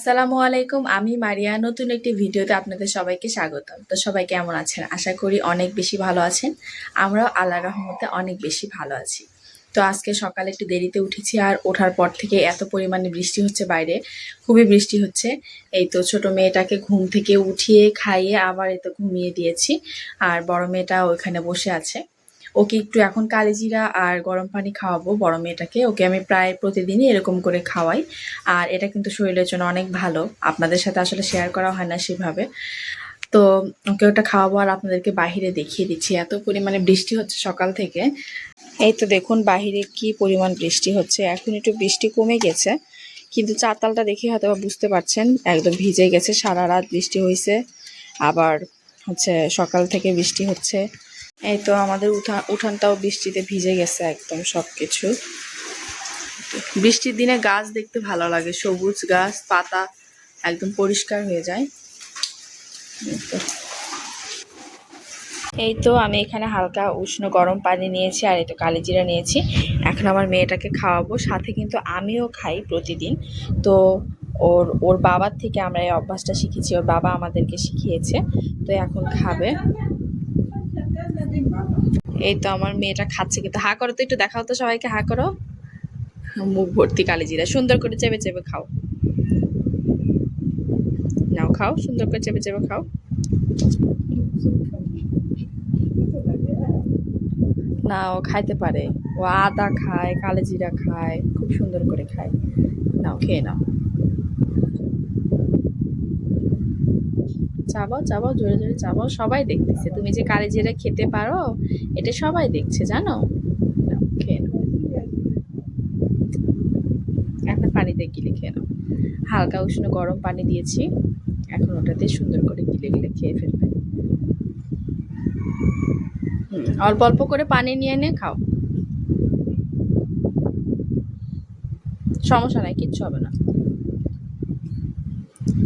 আসসালামু আলাইকুম, আমি মারিয়া। নতুন একটি ভিডিওতে আপনাদের সবাইকে স্বাগতম। তো সবাই কেমন আছেন? আশা করি অনেক বেশি ভালো আছেন। আমরাও আল্লাহ রহমতে অনেক বেশি ভালো আছি। তো আজকে সকালে একটু দেরিতে উঠেছি আর ওঠার পর থেকে এত পরিমাণে বৃষ্টি হচ্ছে বাইরে, খুবই বৃষ্টি হচ্ছে। এই তো ছোট মেয়েটাকে ঘুম থেকে উঠিয়ে খাইয়ে আবার এই তো ঘুমিয়ে দিয়েছি। আর বড় মেয়েটা ওইখানে বসে আছে। ওকে একটু এখন কালিজিরা আর গরম পানি খাওয়াবো বড় মেয়েটাকে। ওকে আমি প্রায় প্রতিদিনই এরকম করে খাওয়াই। আর এটা কিন্তু শরীরের জন্য অনেক ভালো। আপনাদের সাথে আসলে শেয়ার করা হয় না সেভাবে। তো ওকে ওটা খাওয়াবো আর আপনাদেরকে বাহিরে দেখিয়ে দিচ্ছি। এত পরিমাণে বৃষ্টি হচ্ছে সকাল থেকে। এই তো দেখুন বাহিরে কি পরিমাণ বৃষ্টি হচ্ছে। এখন একটু বৃষ্টি কমে গেছে। কিন্তু চারতালটা দেখে হয়তো বুঝতে পারছেন। একদম ভিজে গেছে। সারা রাত বৃষ্টি হয়েছে আবার হচ্ছে সকাল থেকে বৃষ্টি হচ্ছে। এই তো আমাদের উঠা, উঠানটাও বৃষ্টিতে ভিজে গেছে একদম সব কিছু বৃষ্টির দিনে গাছ দেখতে ভালো লাগে, সবুজ গাছ, পাতা একদম পরিষ্কার হয়ে যায়। এই তো। আমি এখানে হালকা উষ্ণ গরম পানি নিয়েছি আর একটু কালিজিরা নিয়েছি। এখন আমার মেয়েটাকে খাওয়াবো, সাথে কিন্তু আমিও খাই প্রতিদিন। তো ওর ওর বাবার থেকে আমরা এই অভ্যাসটা শিখেছি, ওর বাবা আমাদেরকে শিখিয়েছে। তো এখন খাবে। এই তো আমার মেয়েটা খাচ্ছে কিন্তু। হা করো তো একটু দেখাও তো সবাইকে, হা করো। মুখ ভর্তি কালিজিরা, সুন্দর করে চেপে চেপে খাও। নাও খাও, সুন্দর করে চেপে চেপে খাও। না, ও খাইতে পারে। ও আদা খায়, কালেজিরা খায়, খুব সুন্দর করে খায়। নাও, খেয়ে নাও। চাবাও চাবাও, জোরে জোরে চাবাও, সবাই দেখতেছে। তুমি যে কালেজিরা খেতে পারো, এটা সবাই দেখছে, জানো? এখন পানিতে গিলে খেয়ে নাও। হালকা উষ্ণ গরম পানি দিয়েছি। এখন ওটাতে সুন্দর করে গিলে গিলে খেয়ে ফেলবে। অল্প অল্প করে পানি নিয়ে এনে খাও। সমস্যা নাই, কিচ্ছু হবে না।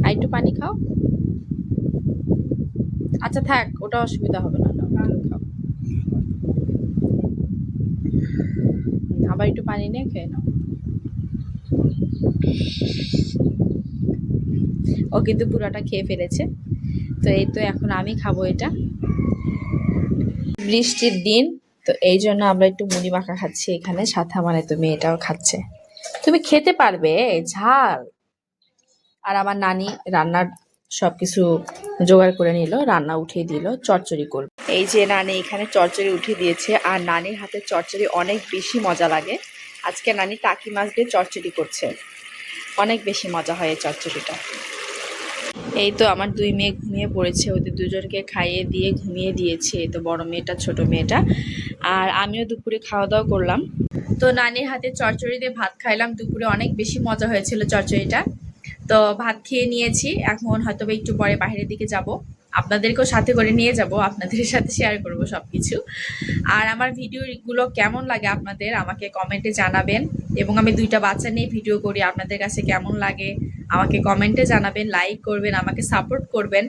আর একটু পানি খাও। আচ্ছা থাক, ওটা অসুবিধা হবে না আবার একটু পানি নিয়ে খেয়ে নাও। ও কিন্তু পুরোটা খেয়ে ফেলেছে। তো এই তো এখন আমি খাব এটা। বৃষ্টির দিন, তো এই জন্য আমরা একটু মুড়ি মাখা খাচ্ছি এখানে। সাথে মানে তুমি এটাও খাচ্ছে। তুমি খেতে পারবে ঝাল। আর আমার নানি রান্নার সবকিছু জোগাড় করে নিল, রান্না উঠিয়ে দিল, চচ্চড়ি করবে এই যে নানি এখানে চচ্চড়ি উঠিয়ে দিয়েছে, আর নানির হাতে চচ্চড়ি অনেক বেশি মজা লাগে। আজকে নানি টাকি মাছ দিয়ে চচ্চড়ি করছে। অনেক বেশি মজা হয় এই চচ্চড়িটা। এই তো আমার দুই মেয়ে ঘুমিয়ে পড়েছে, ওদের দুজনকে খাইয়ে দিয়ে ঘুমিয়ে দিয়েছে, এই তো বড় মেয়েটা, ছোট মেয়েটা। আর আমিও দুপুরে খাওয়া দাওয়া করলাম। তো নানির হাতে চচ্চড়ি দিয়ে ভাত খাইলাম, দুপুরে অনেক বেশি মজা হয়েছিল চচ্চড়িটা। তো ভাত খেয়ে নিয়েছি। এখন হয়তো একটু পরে বাইরের দিকে যাব। আপনাদেরকেও সাথে করে নিয়ে যাব, আপনাদের সাথে শেয়ার করব সব কিছু আর আমার ভিডিওগুলো কেমন লাগে আপনাদের আমাকে কমেন্টে জানাবেন। এবং আমি দুইটা বাচ্চা নিয়ে ভিডিও করি, আপনাদের কাছে কেমন লাগে আমাকে কমেন্টে জানাবেন লাইক করবেন, আমাকে সাপোর্ট করবেন।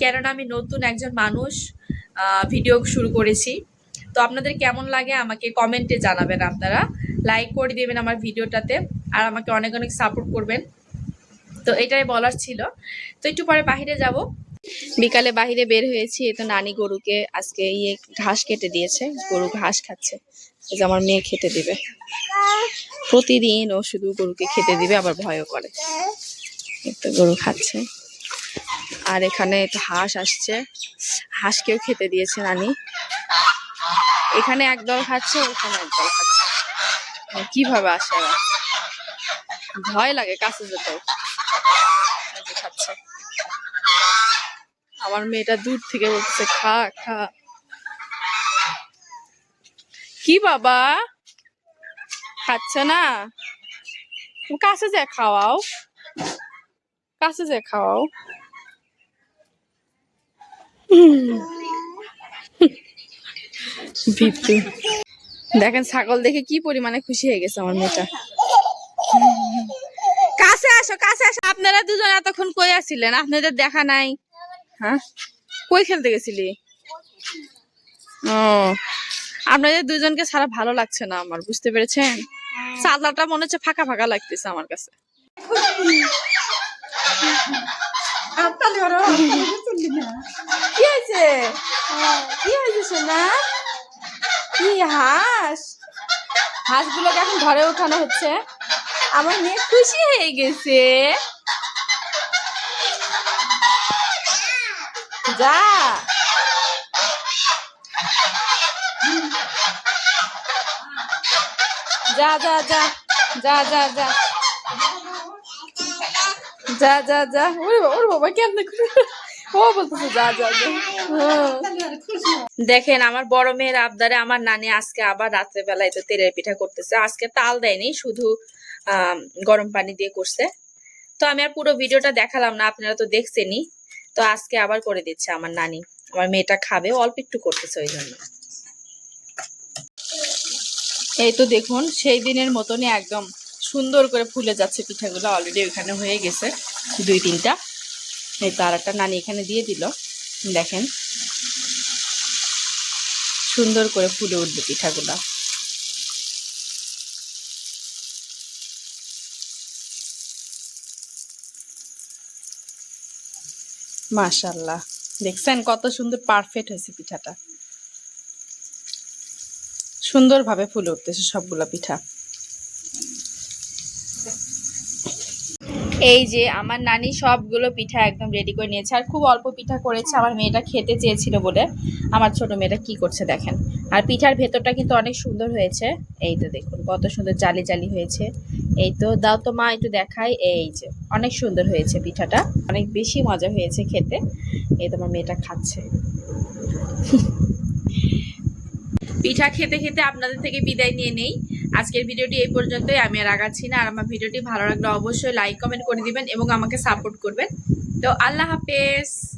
কেননা আমি নতুন একজন মানুষ ভিডিও শুরু করেছি। তো আপনাদের কেমন লাগে আমাকে কমেন্টে জানাবেন আপনারা। লাইক করে দেবেন আমার ভিডিওটাতে। আর আমাকে অনেক অনেক সাপোর্ট করবেন। তো এটাই বলার ছিল। তো একটু পরে বাইরে যাব। বিকালে বাইরে বের হয়েছি তো নানি গরুকে আজকে ইয়ে ঘাস কেটে দিয়েছে, গরু ঘাস খাচ্ছে। যে আমার মেয়ে খেতে দিবে। প্রতিদিন ও শুধু গরুকে খেতে দিবে, আবার ভয়ও করে। তো গরু খাচ্ছে। আর এখানে তো হাঁস আসছে। হাঁসকেও খেতে দিয়েছে নানি। এখানে একদল খাচ্ছে, ওখানে একদল খাচ্ছে। কীভাবে আসে ভয় লাগে কাছে যেতে আমার মেয়েটা দূর থেকে বলতেছে, খা খা। কি বাবা? খাচ্ছ না? কাছে যে খাওয়াও। কাছে যে খাওয়াও। দেখেন ছাগল দেখে কি পরিমাণে খুশি হয়ে গেছে আমার মেয়েটা। কাছে আসো কাছে আসো। আপনারা দুজন এতক্ষণ কই আসছিলেন আপনাদের দেখা নাই। হ্যাঁ? কই খেলতে গেছিলি? ও, আপনাদের দুজনকে সারা ভালো লাগছে না আমার, বুঝতে পেরেছেন? চাদরটা মনে হচ্ছে ফাঁকা ফাঁকা লাগতেছে আমার কাছে। কি হয়েছে? কি হয়েছে কি হাঁস? হাঁসগুলোকে এখন ঘরে ওঠানো হচ্ছে। আমার মেয়ে খুশি হয়ে গেছে। যা। যা যা যা যা যা যা। যা যা যা। ওরে বাবা, কেমনে ও যা। দেখেন আমার বড় মেয়ের আবদারে আমার নানি আজকে আবার রাত্রে বেলায় তো তেলের পিঠা করতেছে। আজকে তাল দেয়নি শুধু গরম পানি দিয়ে করছে। তো আমি আর পুরো ভিডিওটা দেখালাম না, আপনারা তো দেখছেনই। তো আজকে আবার করে দিচ্ছে আমার নানি। আমার মেয়েটা খাবে অল্প একটু করতেছে ওই জন্য। এই তো দেখুন, সেই দিনের মতনই একদম সুন্দর করে ফুলে যাচ্ছে পিঠাগুলো অলরেডি ওইখানে হয়ে গেছে, দুই তিনটা। এই তো আর একটা নানি এখানে দিয়ে দিল, দেখেন। সুন্দর করে ফুলে উঠবে পিঠাগুলা। মাশাল্লাহ দেখছেন কত সুন্দর পারফেক্ট হয়েছে পিঠাটা। সুন্দরভাবে ফুলে উঠতেছে সবগুলো পিঠা। এই যে আমার নানি সবগুলো পিঠা একদম রেডি করে নিয়েছে। আর খুব অল্প পিঠা করেছে, আমার মেয়েটা খেতে চেয়েছিল বলে। আমার ছোট মেয়েটা কি করছে দেখেন। আর পিঠার ভেতরটা কিন্তু অনেক সুন্দর হয়েছে। এই তো দেখুন, কত সুন্দর জালি জালি হয়েছে। এই তো দাও তো মা একটু দেখাই। এই যে, অনেক সুন্দর হয়েছে পিঠাটা। অনেক বেশি মজা হয়েছে খেতে। এই তোমার মেয়েটা খাচ্ছে। পিঠা খেতে খেতে আপনাদের থেকে বিদায় নিয়ে নেই। আজকের ভিডিওটি এই পর্যন্তই। আমি আর আগাচ্ছি না। আর আমার ভিডিওটি ভালো লাগলে অবশ্যই লাইক কমেন্ট করে দিবেন এবং আমাকে সাপোর্ট করবেন। তো আল্লাহ হাফেজ।